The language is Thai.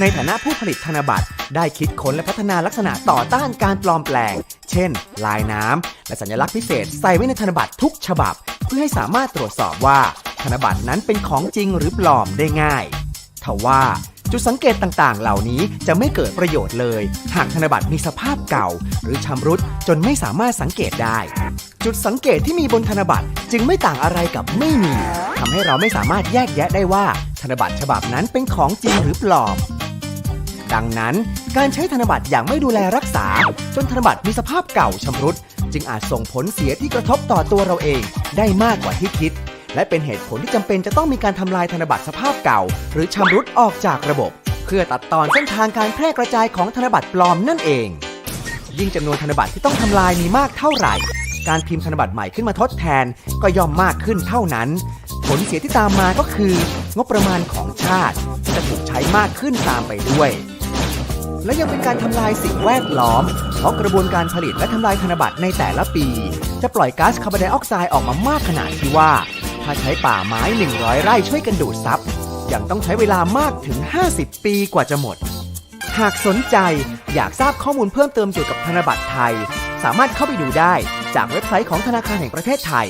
ในฐานะผู้ผลิตธนบัตร ได้คิดค้นและพัฒนาลักษณะต่อต้านการปลอมแปลง เช่น ลายน้ำ และสัญลักษณ์พิเศษใส่ไว้ในธนบัตรทุกฉบับ เพื่อให้สามารถตรวจสอบว่า ธนบัตรนั้นเป็นของจริงหรือปลอมได้ง่ายทว่าจุดสังเกตต่างๆ เหล่านี้จะไม่เกิดประโยชน์เลย หากธนบัตรมีสภาพเก่า หรือชำรุดจนไม่สามารถสังเกตได้ จุดสังเกตที่มีบนธนบัตรจึงไม่ต่างอะไรกับไม่มีทำให้เราไม่สามารถแยกแยะได้ว่า ธนบัตรฉบับนั้นเป็นของจริงหรือปลอม ดังนั้น การใช้ธนบัตรอย่างไม่ดูแลรักษา จนธนบัตรมีสภาพเก่าชำรุด จึงอาจส่งผลเสียที่กระทบต่อตัวเราเอง ได้มากกว่าที่คิด และเป็นเหตุผลที่จำเป็นจะต้องมีการทำลายธนบัตรสภาพเก่า หรือชำรุดออกจากระบบ เพื่อตัดตอนเส้นทางการแพร่กระจายของธนบัตรปลอมนั่นเอง ยิ่งจำนวนธนบัตรที่ต้องทำลายมีมากเท่าไหร่ การพิมพ์ธนบัตรใหม่ขึ้นมาทดแทนก็ย่อมมากขึ้นเท่านั้น ผลเสียที่ตามมาก็คืองบประมาณของชาติจะถูกใช้มากขึ้นตามไปด้วย และยังเป็นการทำลายสิ่งแวดล้อม เพราะกระบวนการผลิตและทำลายธนบัตรในแต่ละปี จะปล่อยก๊าซคาร์บอนไดออกไซด์ออกมามากขนาดที่ว่า ถ้าใช้ป่าไม้ 100 ไร่ช่วยกันดูดซับยังต้องใช้เวลามากถึง 50 ปีกว่าจะหมด หากสนใจอยากทราบข้อมูลเพิ่มเติมเกี่ยวกับธนบัตรไทย สามารถเข้าไปดูได้จากเว็บไซต์ของธนาคารแห่งประเทศไทย